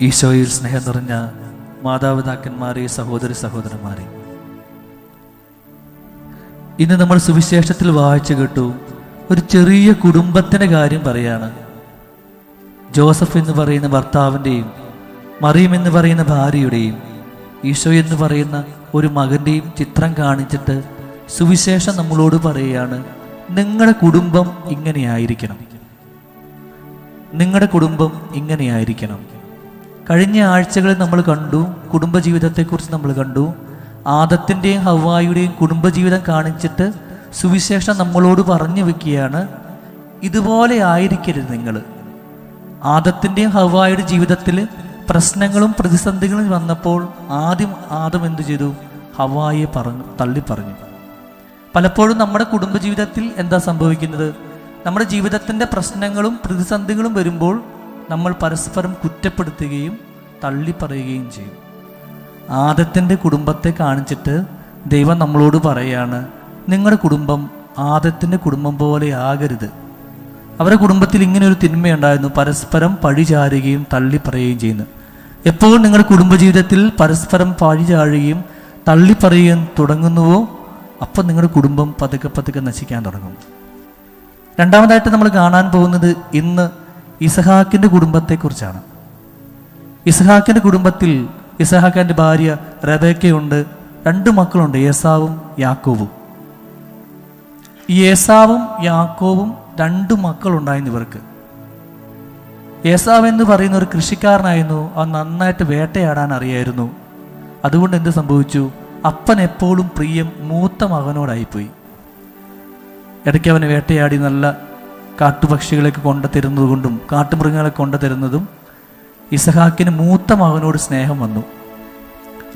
ഈശോയിൽ സ്നേഹം നിറഞ്ഞ മാതാപിതാക്കന്മാരെ സഹോദരി സഹോദരന്മാരെ. ഇന്ന് നമ്മൾ സുവിശേഷത്തിൽ വായിച്ചു കേട്ടു ഒരു ചെറിയ കുടുംബത്തിന്റെ കാര്യം പറയാണ്. ജോസഫ് എന്ന് പറയുന്ന ഭർത്താവിന്റെയും മറിയം എന്ന് പറയുന്ന ഭാര്യയുടെയും ഈശോ എന്ന് പറയുന്ന ഒരു മകന്റെയും ചിത്രം കാണിച്ചിട്ട് സുവിശേഷം നമ്മളോട് പറയുകയാണ് നിങ്ങളുടെ കുടുംബം ഇങ്ങനെയായിരിക്കണം. നിങ്ങളുടെ കുടുംബം ഇങ്ങനെയായിരിക്കണം. കഴിഞ്ഞ ആഴ്ചകളിൽ നമ്മൾ കണ്ടു കുടുംബജീവിതത്തെക്കുറിച്ച് നമ്മൾ കണ്ടു. ആദത്തിന്റെയും ഹവായുടെയും കുടുംബജീവിതം കാണിച്ചിട്ട് സുവിശേഷം നമ്മളോട് പറഞ്ഞു വെക്കുകയാണ് ഇതുപോലെ ആയിരിക്കരുത് നിങ്ങൾ. ആദത്തിന്റെയും ഹവായുടെ ജീവിതത്തിൽ പ്രശ്നങ്ങളും പ്രതിസന്ധികളും വന്നപ്പോൾ ആദ്യം ആദം എന്തു ചെയ്തു? ഹവായെ പറഞ്ഞു തള്ളി പറഞ്ഞു. പലപ്പോഴും നമ്മുടെ കുടുംബജീവിതത്തിൽ എന്താ സംഭവിക്കുന്നത്? നമ്മുടെ ജീവിതത്തിന്റെ പ്രശ്നങ്ങളും പ്രതിസന്ധികളും വരുമ്പോൾ നമ്മൾ പരസ്പരം കുറ്റപ്പെടുത്തുകയും തള്ളിപ്പറയുകയും ചെയ്യും. ആദത്തിന്റെ കുടുംബത്തെ കാണിച്ചിട്ട് ദൈവം നമ്മളോട് പറയാണ് നിങ്ങളുടെ കുടുംബം ആദത്തിന്റെ കുടുംബം പോലെ ആകരുത്. അവരുടെ കുടുംബത്തിൽ ഇങ്ങനെ ഒരു തിന്മയുണ്ടായിരുന്നു. പരസ്പരം പഴിചാരുകയും തള്ളിപ്പറയുകയും ചെയ്യുന്നു. എപ്പോൾ നിങ്ങളുടെ കുടുംബജീവിതത്തിൽ പരസ്പരം പഴിചാഴുകയും തള്ളിപ്പറയുകയും തുടങ്ങുന്നുവോ അപ്പം നിങ്ങളുടെ കുടുംബം പതുക്കെ പതുക്കെ നശിക്കാൻ തുടങ്ങും. രണ്ടാമതായിട്ട് നമ്മൾ കാണാൻ പോകുന്നത് ഇന്ന് ഇസഹാക്കിന്റെ കുടുംബത്തെക്കുറിച്ചാണ്. ഇസഹാക്കിന്റെ കുടുംബത്തിൽ ഇസഹാക്കിന്റെ ഭാര്യ റബേക്കയുണ്ട് രണ്ട് മക്കളുണ്ട് യേസാവും യാക്കോവും. ഈ യാക്കോവും രണ്ട് മക്കളുണ്ടായിരുന്നു ഇവർക്ക്. യേസാവ് എന്ന് പറയുന്ന ഒരു കൃഷിക്കാരനായിരുന്നു അവൻ നന്നായിട്ട് വേട്ടയാടാൻ അറിയായിരുന്നു. അതുകൊണ്ട് എന്ത് സംഭവിച്ചു? അപ്പൻ എപ്പോഴും പ്രിയം മൂത്ത മകനോടായിപ്പോയി. ഇടയ്ക്ക് അവന് വേട്ടയാടി നല്ല കാട്ടുപക്ഷികളെയൊക്കെ കൊണ്ടു തരുന്നത് കൊണ്ടും കാട്ടുമൃഗങ്ങളെ കൊണ്ടു തരുന്നതും ഇസഹാക്കിന് മൂത്ത മകനോട് സ്നേഹം വന്നു.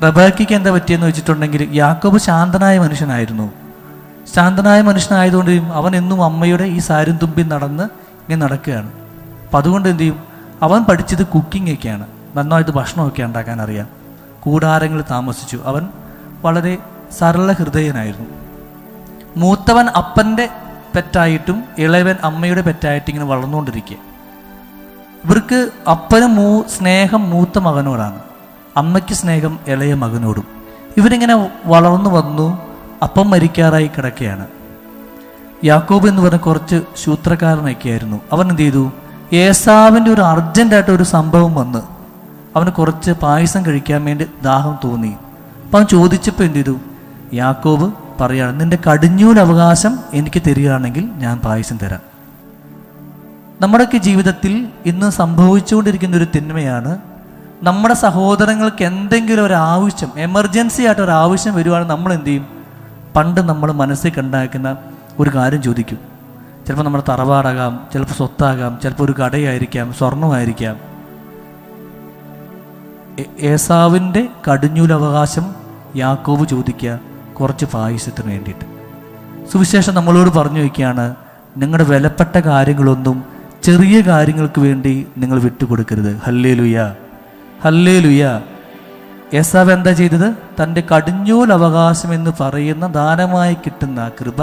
റബാക്കിക്ക് എന്താ പറ്റിയെന്ന് വെച്ചിട്ടുണ്ടെങ്കിൽ യാക്കോബ് ശാന്തനായ മനുഷ്യനായിരുന്നു. ശാന്തനായ മനുഷ്യനായതുകൊണ്ട് അവൻ എന്നും അമ്മയുടെ ഈ സാരും തുമ്പി നടന്ന് ഇങ്ങനെ നടക്കുകയാണ്. അപ്പം അതുകൊണ്ട് എന്ത് ചെയ്യും? അവൻ പഠിച്ചത് കുക്കിംഗ് ഒക്കെയാണ്. നന്നായിട്ട് ഭക്ഷണമൊക്കെ ഉണ്ടാക്കാൻ അറിയാം. കൂടാരങ്ങളിൽ താമസിച്ചു. അവൻ വളരെ സരള ഹൃദയനായിരുന്നു. മൂത്തവൻ അപ്പന്റെ പെറ്റായിട്ടും ഇളയവൻ അമ്മയുടെ പെറ്റായിട്ടും ഇങ്ങനെ വളർന്നുകൊണ്ടിരിക്കുക. ഇവർക്ക് അപ്പന് മൂ സ്നേഹം മൂത്ത മകനോടാണ്. അമ്മയ്ക്ക് സ്നേഹം ഇളയ മകനോടും. ഇവരിങ്ങനെ വളർന്നു വന്നു അപ്പം മരിക്കാറായി കിടക്കുകയാണ്. യാക്കോബ് എന്ന് പറഞ്ഞ കുറച്ച് ശൂത്രക്കാരനൊക്കെ ആയിരുന്നു. അവൻ എന്ത് ചെയ്തു? ഏസാവിന്റെ ഒരു അർജന്റായിട്ട് ഒരു സംഭവം വന്ന് അവന് കുറച്ച് പായസം കഴിക്കാൻ വേണ്ടി ദാഹം തോന്നി. അപ്പം അവൻ ചോദിച്ചപ്പോൾ എന്ത് ചെയ്തു? യാക്കോബ് പറയുകയാണ് നിന്റെ കടിഞ്ഞൂൽ അവകാശം എനിക്ക് തരികയാണെങ്കിൽ ഞാൻ പായസം തരാം. നമ്മുടെയൊക്കെ ജീവിതത്തിൽ ഇന്ന് സംഭവിച്ചുകൊണ്ടിരിക്കുന്ന ഒരു തിന്മയാണ് നമ്മുടെ സഹോദരങ്ങൾക്ക് എന്തെങ്കിലും ഒരു ആവശ്യം എമർജൻസി ആയിട്ട് ഒരു ആവശ്യം വരുവാണെങ്കിൽ നമ്മൾ എന്ത് ചെയ്യും? പണ്ട് നമ്മൾ മനസ്സിൽ കണ്ടാക്കുന്ന ഒരു കാര്യം ചോദിക്കും. ചിലപ്പോൾ നമ്മുടെ തറവാടാകാം ചിലപ്പോൾ സ്വത്താകാം ചിലപ്പോൾ ഒരു കടയായിരിക്കാം സ്വർണമായിരിക്കാം ഏസാവിന്റെ കടിഞ്ഞൂലവകാശം യാക്കോബ് ചോദിക്കുക കുറച്ച് പായസത്തിന് വേണ്ടിയിട്ട്. സുവിശേഷം നമ്മളോട് പറഞ്ഞു വയ്ക്കുകയാണ് നിങ്ങളുടെ വിലപ്പെട്ട കാര്യങ്ങളൊന്നും ചെറിയ കാര്യങ്ങൾക്ക് വേണ്ടി നിങ്ങൾ വിട്ടുകൊടുക്കരുത്. ഹല്ലേ ലുയ ഹല്ലേ ലുയ യേസാവ് എന്താ ചെയ്തത്? തന്റെ കടിഞ്ഞൂൽ അവകാശം എന്ന് പറയുന്ന ദാനമായി കിട്ടുന്ന കൃപ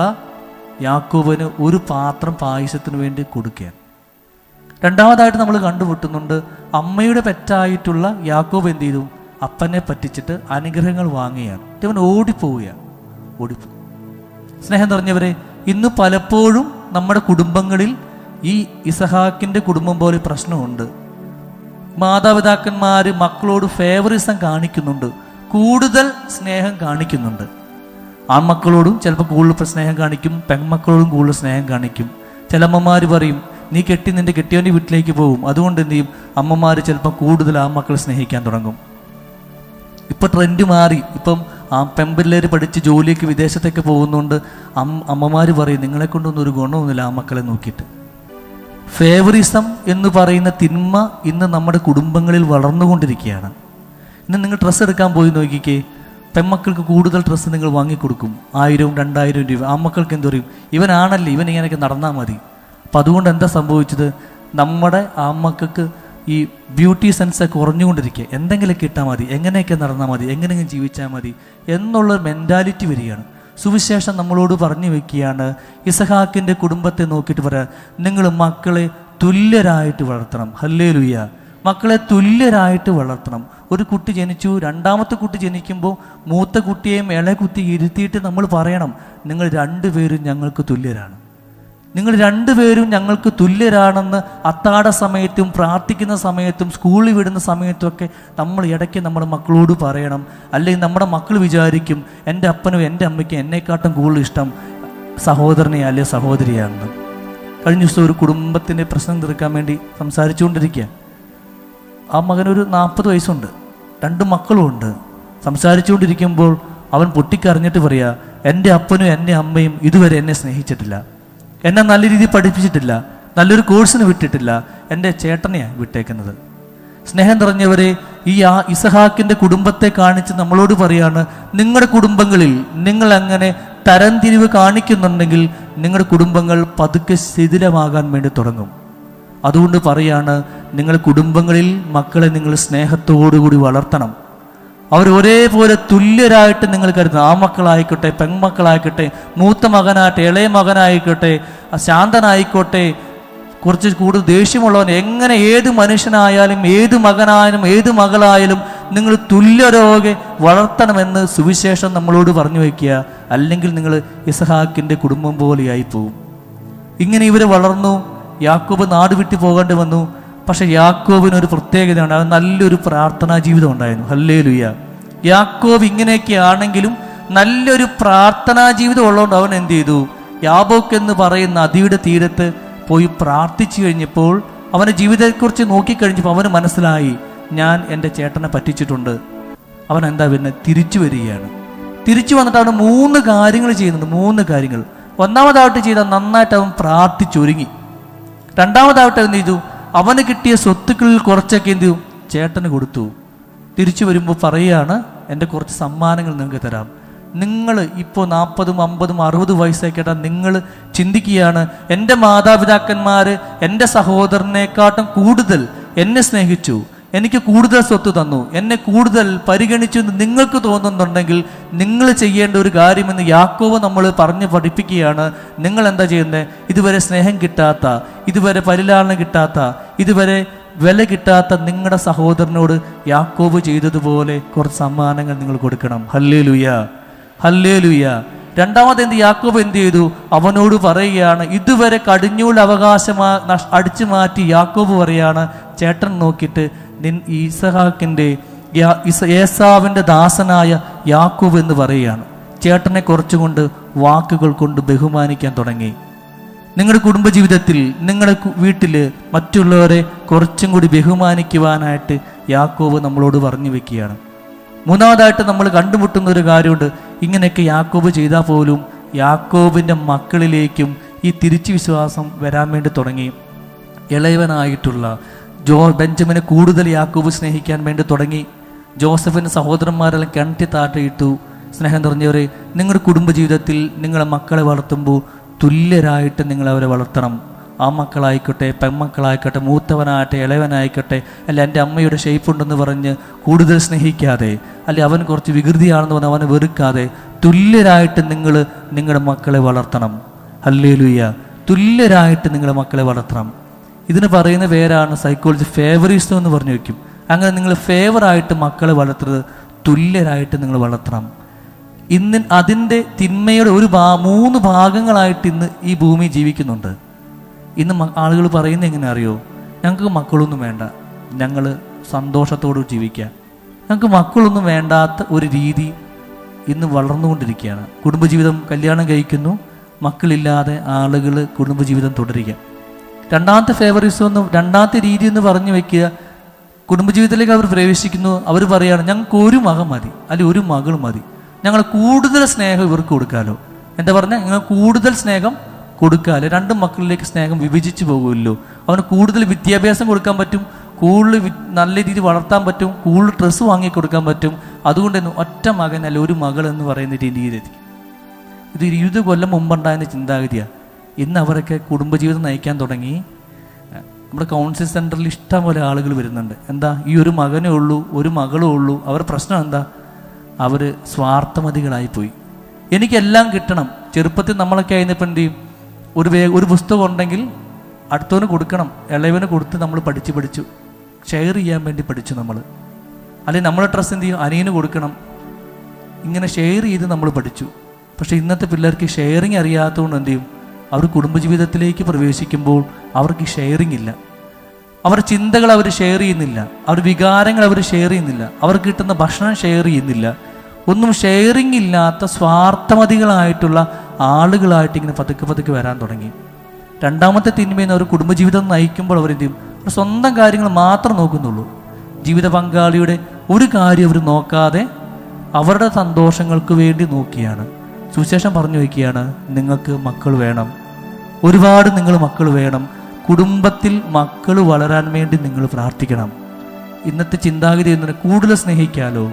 യാക്കോബിന് ഒരു പാത്രം പായസത്തിന് വേണ്ടി കൊടുക്കുകയാണ്. രണ്ടാമതായിട്ട് നമ്മൾ കണ്ടുമുട്ടുന്നുണ്ട് അമ്മയുടെ പെറ്റായിട്ടുള്ള യാക്കോബ് എന്ത് ചെയ്തു? അപ്പനെ പറ്റിച്ചിട്ട് അനുഗ്രഹങ്ങൾ വാങ്ങുകയാണ്. ഇവൻ ഓടിപ്പോവുകയാണ്. ഓടിപ്പോ സ്നേഹം നിറഞ്ഞവരെ ഇന്ന് പലപ്പോഴും നമ്മുടെ കുടുംബങ്ങളിൽ ഈ ഇസഹാക്കിന്റെ കുടുംബം പോലെ പ്രശ്നമുണ്ട്. മാതാപിതാക്കന്മാർ മക്കളോട് ഫേവറിസം കാണിക്കുന്നുണ്ട്. കൂടുതൽ സ്നേഹം കാണിക്കുന്നുണ്ട്. ആൺമക്കളോടും ചിലപ്പോൾ കൂടുതൽ സ്നേഹം കാണിക്കും. പെൺമക്കളോടും കൂടുതൽ സ്നേഹം കാണിക്കും. ചില അമ്മമാർ പറയും നീ കെട്ടി നിന്റെ കെട്ടിയവന്റെ വീട്ടിലേക്ക് പോകും അതുകൊണ്ട് എന്ത് ചെയ്യും? അമ്മമാർ ചിലപ്പോൾ കൂടുതൽ ആ മക്കളെ സ്നേഹിക്കാൻ തുടങ്ങും. ഇപ്പൊ ട്രെൻഡ് മാറി. ഇപ്പം ആ പെമ്പിള്ളേർ പഠിച്ച് ജോലിക്ക് വിദേശത്തൊക്കെ പോകുന്നുണ്ട് അം അമ്മമാർ പറയും നിങ്ങളെ കൊണ്ടൊന്നും ഒരു ഗുണമൊന്നുമില്ല ആ മക്കളെ നോക്കിയിട്ട്. ഫേവറിസം എന്ന് പറയുന്ന തിന്മ ഇന്ന് നമ്മുടെ കുടുംബങ്ങളിൽ വളർന്നുകൊണ്ടിരിക്കുകയാണ്. ഇന്ന് നിങ്ങൾ ഡ്രസ്സ് എടുക്കാൻ പോയി നോക്കിക്കേ. പെമ്മക്കൾക്ക് കൂടുതൽ ഡ്രസ്സ് നിങ്ങൾ വാങ്ങിക്കൊടുക്കും. ആയിരവും രണ്ടായിരം രൂപ. ആ മക്കൾക്ക് എന്ത് പറയും? ഇവനാണല്ലേ ഇവൻ ഇങ്ങനെയൊക്കെ നടന്നാൽ മതി. അപ്പം അതുകൊണ്ട് എന്താ സംഭവിച്ചത്? നമ്മുടെ ആ മക്കൾക്ക് ഈ ബ്യൂട്ടി സെൻസ് കുറഞ്ഞുകൊണ്ടിരിക്കുക. എന്തെങ്കിലുമൊക്കെ ഇട്ടാൽ മതി. എങ്ങനെയൊക്കെ നടന്നാൽ മതി. എങ്ങനെയെങ്കിലും ജീവിച്ചാൽ മതി. എന്നുള്ളൊരു മെന്റാലിറ്റി വരികയാണ്. സുവിശേഷം നമ്മളോട് പറഞ്ഞു വെക്കുകയാണ്. ഇസഹാക്കിന്റെ കുടുംബത്തെ നോക്കിയിട്ട് പറയാം നിങ്ങൾ മക്കളെ തുല്യരായിട്ട് വളർത്തണം. ഹല്ലേ ലുയ്യ മക്കളെ തുല്യരായിട്ട് വളർത്തണം. ഒരു കുട്ടി ജനിച്ചു രണ്ടാമത്തെ കുട്ടി ജനിക്കുമ്പോൾ മൂത്ത കുട്ടിയെയും ഇളയ കുട്ടി ഇരുത്തിയിട്ട് നമ്മൾ പറയണം നിങ്ങൾ രണ്ടുപേരും ഞങ്ങൾക്ക് തുല്യരാണ്. നിങ്ങൾ രണ്ടുപേരും ഞങ്ങൾക്ക് തുല്യരാണെന്ന് അത്താട സമയത്തും പ്രാർത്ഥിക്കുന്ന സമയത്തും സ്കൂളിൽ വിടുന്ന സമയത്തും ഒക്കെ നമ്മൾ ഇടയ്ക്ക് നമ്മുടെ മക്കളോട് പറയണം. അല്ലെങ്കിൽ നമ്മുടെ മക്കൾ വിചാരിക്കും എന്റെ അപ്പനും എന്റെ അമ്മയ്ക്കും എന്നെക്കാട്ടും കൂടുതൽ ഇഷ്ടം സഹോദരനെ അല്ലെ സഹോദരിയാണെന്ന്. കഴിഞ്ഞ ദിവസം ഒരു കുടുംബത്തിന്റെ പ്രശ്നം തീർക്കാൻ വേണ്ടി സംസാരിച്ചുകൊണ്ടിരിക്കുക. ആ മകനൊരു നാൽപ്പത് വയസ്സുണ്ട്. രണ്ട് മക്കളും ഉണ്ട്. സംസാരിച്ചുകൊണ്ടിരിക്കുമ്പോൾ അവൻ പൊട്ടിക്കറിഞ്ഞിട്ട് പറയുക എന്റെ അപ്പനും എന്റെ അമ്മയും ഇതുവരെ എന്നെ സ്നേഹിച്ചിട്ടില്ല. എന്നെ നല്ല രീതിയിൽ പഠിപ്പിച്ചിട്ടില്ല നല്ലൊരു കോഴ്സിന് വിട്ടിട്ടില്ല എന്റെ ചേട്ടനെയാണ് വിട്ടേക്കുന്നത്. സ്നേഹം നിറഞ്ഞവരെ ഈ ആ ഇസഹാക്കിന്റെ കുടുംബത്തെ കാണിച്ച് നമ്മളോട് പറയാണ് നിങ്ങളുടെ കുടുംബങ്ങളിൽ നിങ്ങൾ അങ്ങനെ തരംതിരിവ് കാണിക്കുന്നുണ്ടെങ്കിൽ നിങ്ങളുടെ കുടുംബങ്ങൾ പതുക്കെ ശിഥിലമാകാൻ വേണ്ടി തുടങ്ങും. അതുകൊണ്ട് പറയാണ് നിങ്ങളുടെ കുടുംബങ്ങളിൽ മക്കളെ നിങ്ങൾ സ്നേഹത്തോടുകൂടി വളർത്തണം. അവർ ഒരേപോലെ തുല്യരായിട്ട് നിങ്ങൾ കരുതുന്നു. ആ മക്കളായിക്കോട്ടെ പെൺമക്കളായിക്കോട്ടെ മൂത്ത മകനായിട്ടെ ഇളയ മകനായിക്കോട്ടെ ശാന്തനായിക്കോട്ടെ കുറച്ച് കൂടുതൽ ദേഷ്യമുള്ളവൻ എങ്ങനെ ഏത് മനുഷ്യനായാലും ഏത് മകനായാലും ഏത് മകളായാലും നിങ്ങൾ തുല്യരോഗെ വളർത്തണമെന്ന് സുവിശേഷം നമ്മളോട് പറഞ്ഞു വയ്ക്കുക. അല്ലെങ്കിൽ നിങ്ങൾ ഇസഹാക്കിന്റെ കുടുംബം പോലെയായി പോവും. ഇങ്ങനെ ഇവർ വളർന്നു. യാക്കോബ് നാട് വിട്ടു പോകേണ്ടി വന്നു. പക്ഷെ യാക്കോബിന് ഒരു പ്രത്യേകതയുണ്ട് അവൻ നല്ലൊരു പ്രാർത്ഥനാ ജീവിതം ഉണ്ടായിരുന്നു. ഹല്ലേ ലുയ്യ യാക്കോവ് ഇങ്ങനെയൊക്കെ ആണെങ്കിലും നല്ലൊരു പ്രാർത്ഥനാ ജീവിതം ഉള്ളതുകൊണ്ട് അവൻ എന്ത് ചെയ്തു? യാബോക്ക് എന്ന് പറയുന്ന നദിയുടെ തീരത്ത് പോയി പ്രാർത്ഥിച്ചു കഴിഞ്ഞപ്പോൾ അവന്റെ ജീവിതത്തെക്കുറിച്ച് നോക്കിക്കഴിഞ്ഞപ്പോൾ അവന് മനസ്സിലായി ഞാൻ എന്റെ ചേട്ടനെ പറ്റിച്ചിട്ടുണ്ട്. അവൻ എന്താ പിന്നെ തിരിച്ചു വരികയാണ്. തിരിച്ചു വന്നിട്ട് അവൻ മൂന്ന് കാര്യങ്ങൾ ചെയ്യുന്നുണ്ട് മൂന്ന് കാര്യങ്ങൾ. ഒന്നാമതായിട്ട് ചെയ്ത നന്നായിട്ട് അവൻ പ്രാർത്ഥിച്ചൊരുങ്ങി. രണ്ടാമതായിട്ട് എന്ത് ചെയ്തു? അവന് കിട്ടിയ സ്വത്തുക്കളിൽ കുറച്ചൊക്കെ എന്ത് ചെയ്യും? ചേട്ടന് കൊടുത്തു. തിരിച്ചു വരുമ്പോൾ പറയുകയാണ് എന്റെ കുറച്ച് സമ്മാനങ്ങൾ നിങ്ങൾക്ക് തരാം. നിങ്ങൾ ഇപ്പോൾ നാൽപ്പതും അമ്പതും അറുപത് വയസ്സൊക്കെ നിങ്ങൾ ചിന്തിക്കുകയാണ്. എന്റെ മാതാപിതാക്കന്മാർ എന്റെ സഹോദരനെക്കാട്ടും കൂടുതൽ എന്നെ സ്നേഹിച്ചു. എനിക്ക് കൂടുതൽ സ്വത്ത് തന്നു. എന്നെ കൂടുതൽ പരിഗണിച്ചു എന്ന് നിങ്ങൾക്ക് തോന്നുന്നുണ്ടെങ്കിൽ നിങ്ങൾ ചെയ്യേണ്ട ഒരു കാര്യമെന്ന് യാക്കോവ് നമ്മൾ പറഞ്ഞ് പഠിപ്പിക്കുകയാണ്. നിങ്ങൾ എന്താ ചെയ്യുന്നത് ഇതുവരെ സ്നേഹം കിട്ടാത്ത ഇതുവരെ പരിലാളന കിട്ടാത്ത ഇതുവരെ വില കിട്ടാത്ത നിങ്ങളുടെ സഹോദരനോട് യാക്കോവ് ചെയ്തതുപോലെ കുറച്ച് സമ്മാനങ്ങൾ നിങ്ങൾ കൊടുക്കണം. ഹല്ലേ ലുയ ഹല്ലേ ലുയ രണ്ടാമത് എന്ത്? യാക്കോബ് എന്ത് ചെയ്തു? അവനോട് പറയുകയാണ് ഇതുവരെ കടിഞ്ഞൂൽ അവകാശമാ അടിച്ചു മാറ്റി യാക്കോബ് പറയാണ് ചേട്ടൻ നോക്കിയിട്ട് ഈസഹാക്കിന്റെ യാ- ഇസ- ഏസാവിന്റെ ദാസനായ യാക്കൂബ് എന്ന് പറയുകയാണ്. ചേട്ടനെ കുറച്ചുകൊണ്ട് വാക്കുകൾ കൊണ്ട് ബഹുമാനിക്കാൻ തുടങ്ങി. നിങ്ങളുടെ കുടുംബജീവിതത്തിൽ നിങ്ങളുടെ വീട്ടിൽ മറ്റുള്ളവരെ കുറച്ചും കൂടി ബഹുമാനിക്കുവാനായിട്ട് യാക്കോബ് നമ്മളോട് പറഞ്ഞു വെക്കുകയാണ്. മൂന്നാമതായിട്ട് നമ്മൾ കണ്ടുമുട്ടുന്ന ഒരു കാര്യമുണ്ട്. ഇങ്ങനെയൊക്കെ യാക്കോബ് ചെയ്താൽ പോലും യാക്കോബിന്റെ മക്കളിലേക്കും ഈ തിരിച്ചു വിശ്വാസം വരാൻ വേണ്ടി തുടങ്ങി. ഇളയവനായിട്ടുള്ള ജോ ബെഞ്ചമിനെ കൂടുതൽ യാക്കൂബ് സ്നേഹിക്കാൻ വേണ്ടി തുടങ്ങി. ജോസഫിന്റെ സഹോദരന്മാരെല്ലാം കിണറ്റി താട്ടയിട്ടു സ്നേഹം നിറഞ്ഞവരെ നിങ്ങളുടെ കുടുംബജീവിതത്തിൽ നിങ്ങളെ മക്കളെ വളർത്തുമ്പോൾ തുല്യരായിട്ട് നിങ്ങൾ അവരെ വളർത്തണം. ആ മക്കളായിക്കോട്ടെ പെൺമക്കളായിക്കോട്ടെ മൂത്തവനാകട്ടെ ഇളയവനായിക്കോട്ടെ അല്ല എന്റെ അമ്മയുടെ ഷേപ്പ് ഉണ്ടെന്ന് പറഞ്ഞ് കൂടുതൽ സ്നേഹിക്കാതെ അല്ലെ അവൻ കുറച്ച് വികൃതിയാണെന്ന് പറഞ്ഞ് അവനെ വെറുക്കാതെ തുല്യരായിട്ട് നിങ്ങൾ നിങ്ങളുടെ മക്കളെ വളർത്തണം. അല്ലേ ലുയ്യ തുല്യരായിട്ട് നിങ്ങളുടെ മക്കളെ വളർത്തണം. ഇതിന് പറയുന്ന പേരാണ് സൈക്കോളജി ഫേവറിസം എന്ന് പറഞ്ഞു വയ്ക്കും. അങ്ങനെ നിങ്ങൾ ഫേവറായിട്ട് മക്കളെ വളർത്തരുത് തുല്യരായിട്ട് നിങ്ങൾ വളർത്തണം. ഇന്ന് അതിന്റെ തിന്മയുടെ ഒരു ഭാ മൂന്ന് ഭാഗങ്ങളായിട്ട് ഇന്ന് ഈ ഭൂമി ജീവിക്കുന്നുണ്ട്. ഇന്ന് ആളുകൾ പറയുന്നത് എങ്ങനെ അറിയോ? ഞങ്ങൾക്ക് മക്കളൊന്നും വേണ്ട. ഞങ്ങൾ സന്തോഷത്തോട് ജീവിക്കുക. ഞങ്ങൾക്ക് മക്കളൊന്നും വേണ്ടാത്ത ഒരു രീതി ഇന്ന് വളർന്നുകൊണ്ടിരിക്കുകയാണ്. കുടുംബജീവിതം കല്യാണം കഴിക്കുന്നു. മക്കളില്ലാതെ ആളുകൾ കുടുംബജീവിതം തുടരുക. രണ്ടാമത്തെ ഫേവറിസം എന്ന് രണ്ടാമത്തെ രീതി എന്ന് പറഞ്ഞു വെക്കുക കുടുംബജീവിതത്തിലേക്ക് അവർ പ്രവേശിക്കുന്നു അവർ പറയുകയാണ് ഞങ്ങൾക്ക് ഒരു മകൻ മതി അല്ലെങ്കിൽ ഒരു മകൾ മതി. ഞങ്ങൾ കൂടുതൽ സ്നേഹം ഇവർക്ക് കൊടുക്കാമല്ലോ എന്താ പറഞ്ഞാൽ ഞങ്ങൾ കൂടുതൽ സ്നേഹം കൊടുക്കാമല്ലോ രണ്ട് മക്കളിലേക്ക് സ്നേഹം വിഭജിച്ചു പോകുമല്ലോ. അവന് കൂടുതൽ വിദ്യാഭ്യാസം കൊടുക്കാൻ പറ്റും കൂടുതൽ നല്ല രീതിയിൽ വളർത്താൻ പറ്റും കൂടുതൽ ഡ്രസ്സ് വാങ്ങി കൊടുക്കാൻ പറ്റും. അതുകൊണ്ട് തന്നെ ഒറ്റ മകൻ അല്ല ഒരു മകൾ എന്ന് പറയുന്ന രീതിയിലെത്തി. ഇത് ഇരുപത് കൊല്ലം മുമ്പുണ്ടായിരുന്ന ചിന്താഗതിയാണ് ഇന്ന് അവരൊക്കെ കുടുംബജീവിതം നയിക്കാൻ തുടങ്ങി. നമ്മുടെ കൗൺസിൽ സെന്ററിൽ ഇഷ്ടം പോലെ ആളുകൾ വരുന്നുണ്ട്. എന്താ? ഈ ഒരു മകനേ ഉള്ളൂ ഒരു മകളേ ഉള്ളൂ. അവർ പ്രശ്നം എന്താ? അവർ സ്വാർത്ഥമതികളായിപ്പോയി എനിക്കെല്ലാം കിട്ടണം. ചെറുപ്പത്തിൽ നമ്മളൊക്കെ ആയിരുന്നപ്പോൾ എന്ത് ചെയ്യും? ഒരു വേ ഒരു പുസ്തകം ഉണ്ടെങ്കിൽ അടുത്തവന് കൊടുക്കണം. ഇളയവന് കൊടുത്ത് നമ്മൾ പഠിച്ച് പഠിച്ചു. ഷെയർ ചെയ്യാൻ വേണ്ടി പഠിച്ചു നമ്മൾ അല്ലെങ്കിൽ നമ്മളെ ഡ്രസ്സ് എന്ത് ചെയ്യും? അനിയന് കൊടുക്കണം. ഇങ്ങനെ ഷെയർ ചെയ്ത് നമ്മൾ പഠിച്ചു. പക്ഷേ ഇന്നത്തെ പിള്ളേർക്ക് ഷെയറിങ് അറിയാത്തതുകൊണ്ട് എന്ത് ചെയ്യും? അവർ കുടുംബജീവിതത്തിലേക്ക് പ്രവേശിക്കുമ്പോൾ അവർക്ക് ഷെയറിങ് ഇല്ല. അവർ ചിന്തകൾ അവർ ഷെയർ ചെയ്യുന്നില്ല. അവർ വികാരങ്ങൾ അവർ ഷെയർ ചെയ്യുന്നില്ല. അവർക്ക് കിട്ടുന്ന ഭക്ഷണം ഷെയർ ചെയ്യുന്നില്ല. ഒന്നും ഷെയറിങ് ഇല്ലാത്ത സ്വാർത്ഥമതികളായിട്ടുള്ള ആളുകളായിട്ട് ഇങ്ങനെ പതുക്കെ പതുക്കെ വരാൻ തുടങ്ങി. രണ്ടാമത്തെ തിന്മയെന്ന് അവർ കുടുംബജീവിതം നയിക്കുമ്പോൾ അവർ എന്ത് ചെയ്യും? സ്വന്തം കാര്യങ്ങൾ മാത്രം നോക്കുന്നുള്ളൂ. ജീവിത പങ്കാളിയുടെ ഒരു കാര്യം അവർ നോക്കാതെ അവരുടെ സന്തോഷങ്ങൾക്ക് വേണ്ടി നോക്കിയാണ്. സുവിശേഷം പറഞ്ഞു വയ്ക്കുകയാണ് നിങ്ങൾക്ക് മക്കൾ വേണം. ഒരുപാട് നിങ്ങൾ മക്കൾ വേണം. കുടുംബത്തിൽ മക്കൾ വളരാൻ വേണ്ടി നിങ്ങൾ പ്രാർത്ഥിക്കണം. ഇന്നത്തെ ചിന്താഗതി എന്ന് കൂടുതൽ സ്നേഹിക്കാലോ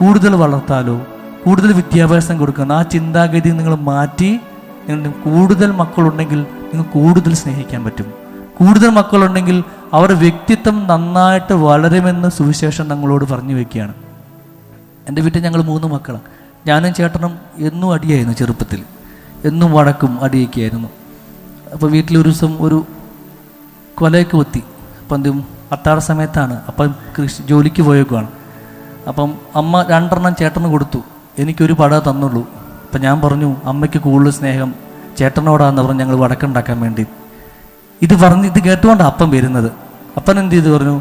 കൂടുതൽ വളർത്താലോ കൂടുതൽ വിദ്യാഭ്യാസം കൊടുക്കണം. ആ ചിന്താഗതി നിങ്ങൾ മാറ്റി നിങ്ങൾ കൂടുതൽ മക്കളുണ്ടെങ്കിൽ നിങ്ങൾ കൂടുതൽ സ്നേഹിക്കാൻ പറ്റും. കൂടുതൽ മക്കളുണ്ടെങ്കിൽ അവരുടെ വ്യക്തിത്വം നന്നായിട്ട് വളരുമെന്ന് സുവിശേഷം ഞങ്ങളോട് പറഞ്ഞു വയ്ക്കുകയാണ്. എന്റെ വീട്ടിൽ ഞങ്ങൾ മൂന്ന് മക്കളാണ്. ഞാനും ചേട്ടനും എന്നും അടിയായിരുന്നു ചെറുപ്പത്തിൽ. എന്നും വഴക്കും അടിയൊക്കെയായിരുന്നു. അപ്പോൾ വീട്ടിൽ ഒരു ദിവസം ഒരു കൊലയൊക്കെ ഒത്തി അപ്പം എന്തും അത്താഴ സമയത്താണ്. അപ്പം കൃഷി ജോലിക്ക് പോയേക്കുവാണ്. അപ്പം അമ്മ രണ്ടെണ്ണം ചേട്ടന് കൊടുത്തു. എനിക്കൊരു പട തന്നുള്ളൂ. അപ്പം ഞാൻ പറഞ്ഞു അമ്മയ്ക്ക് കൂടുതൽ സ്നേഹം ചേട്ടനോടാന്ന് പറഞ്ഞ് ഞങ്ങൾ വടക്കുണ്ടാക്കാൻ വേണ്ടി. ഇത് പറഞ്ഞ് ഇത് കേട്ടുകൊണ്ടാണ് അപ്പം വരുന്നത്. അപ്പൻ എന്ത് ചെയ്തു പറഞ്ഞു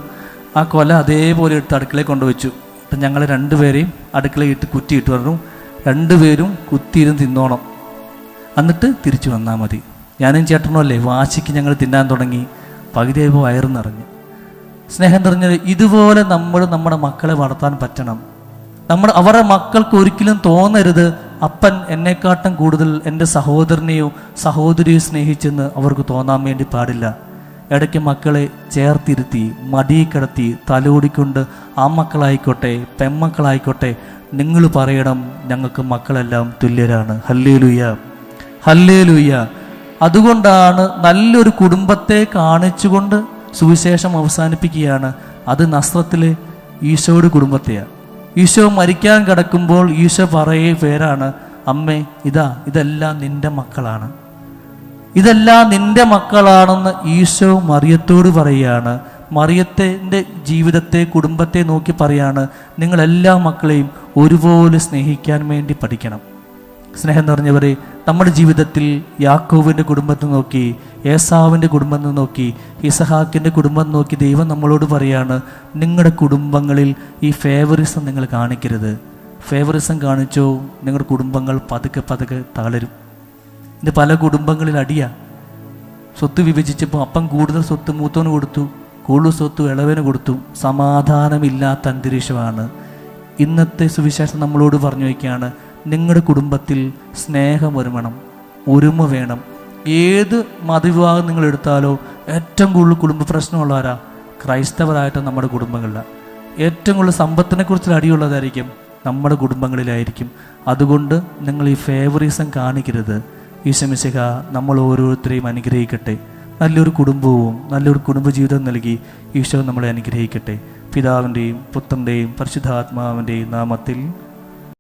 ആ കൊല അതേപോലെ എടുത്ത് അടുക്കളയിൽ കൊണ്ടുവച്ചു. അപ്പം ഞങ്ങൾ രണ്ടുപേരെയും അടുക്കളയിട്ട് കുറ്റിയിട്ട് പറഞ്ഞു രണ്ടുപേരും കുത്തിയിരുന്ന് തിന്നോണം. എന്നിട്ട് തിരിച്ചു വന്നാൽ മതി. ഞാനും ചേട്ടനും അല്ലേ വാശിക്ക് ഞങ്ങൾ തിന്നാൻ തുടങ്ങി. പകുതിയായപ്പോൾ വയറു നിറഞ്ഞു. സ്നേഹം നിറഞ്ഞത് ഇതുപോലെ നമ്മൾ നമ്മുടെ മക്കളെ വളർത്താൻ പറ്റണം. നമ്മൾ അവരുടെ മക്കൾക്ക് ഒരിക്കലും തോന്നരുത്. അപ്പൻ എന്നെക്കാട്ടും കൂടുതൽ എന്റെ സഹോദരനെയോ സഹോദരിയോ സ്നേഹിച്ചെന്ന് അവർക്ക് തോന്നാൻ വേണ്ടി പാടില്ല. ഇടയ്ക്ക് മക്കളെ ചേർത്തിരുത്തി മടിയിൽ കിടത്തി തലോടിക്കൊണ്ട് ആ മക്കളായിക്കോട്ടെ പെമ്മക്കളായിക്കോട്ടെ നിങ്ങൾ പറയണം ഞങ്ങൾക്ക് മക്കളെല്ലാം തുല്യരാണ്. ഹല്ലേലുയ്യ ഹല്ലേലുയ്യ അതുകൊണ്ടാണ് നല്ലൊരു കുടുംബത്തെ കാണിച്ചുകൊണ്ട് സുവിശേഷം അവസാനിപ്പിക്കുകയാണ്. അത് നസ്രത്തിലെ ഈശോയുടെ കുടുംബത്തെയാണ് ഈശോ മരിക്കാൻ കിടക്കുമ്പോൾ ഈശോ പറയേ പേരാണ് അമ്മേ ഇതാ ഇതെല്ലാം നിന്റെ മക്കളാണ്. ഇതെല്ലാം നിന്റെ മക്കളാണെന്ന് ഈശോ മറിയത്തോട് പറയുകയാണ് മറിയത്തിന്റെ ജീവിതത്തെ കുടുംബത്തെ നോക്കി പറയാണ്. നിങ്ങൾ എല്ലാ മക്കളെയും ഒരുപോലെ സ്നേഹിക്കാൻ വേണ്ടി പഠിക്കണം. സ്നേഹം നിറഞ്ഞവരെ നമ്മുടെ ജീവിതത്തിൽ യാക്കോവിന്റെ കുടുംബത്തെ നോക്കി ഏസാവിന്റെ കുടുംബത്തെ നോക്കി ഇസഹാക്കിന്റെ കുടുംബം നോക്കി ദൈവം നമ്മളോട് പറയാണ് നിങ്ങളുടെ കുടുംബങ്ങളിൽ ഈ ഫേവറിസം നിങ്ങൾ കാണിക്കരുത്. ഫേവറിസം കാണിച്ചോ നിങ്ങളുടെ കുടുംബങ്ങൾ പതുക്കെ പതുക്കെ തളരും. ഇന്ന് പല കുടുംബങ്ങളിൽ അടിയാ. സ്വത്ത് വിഭജിച്ചപ്പോൾ അപ്പം കൂടുതൽ സ്വത്ത് മൂത്തോന് കൊടുത്തു കൂടുതൽ സ്വത്ത് ഇളവന് കൊടുത്തു. സമാധാനമില്ലാത്ത അന്തരീക്ഷമാണ്. ഇന്നത്തെ സുവിശേഷം നമ്മളോട് പറഞ്ഞു വയ്ക്കുകയാണ് നിങ്ങളുടെ കുടുംബത്തിൽ സ്നേഹം ഒരുമണം ഒരുമ വേണം. ഏത് മതവിഭാഗം നിങ്ങൾ എടുത്താലോ ഏറ്റവും കൂടുതൽ കുടുംബ പ്രശ്നമുള്ളവരാ. ക്രൈസ്തവരായിട്ട് നമ്മുടെ കുടുംബങ്ങളിലാണ് ഏറ്റവും കൂടുതൽ സമ്പത്തിനെ കുറിച്ച് അടിയുള്ളതായിരിക്കും നമ്മുടെ കുടുംബങ്ങളിലായിരിക്കും. അതുകൊണ്ട് നിങ്ങൾ ഈ ഫേവറിസം കാണിക്കരുത്. ഈശമിശിക നമ്മൾ ഓരോരുത്തരെയും അനുഗ്രഹിക്കട്ടെ. നല്ലൊരു കുടുംബവും നല്ലൊരു കുടുംബജീവിതം നൽകി ഈശോ നമ്മളെ അനുഗ്രഹിക്കട്ടെ. പിതാവിന്റെയും പുത്രന്റെയും പരിശുദ്ധാത്മാവിന്റെയും നാമത്തിൽ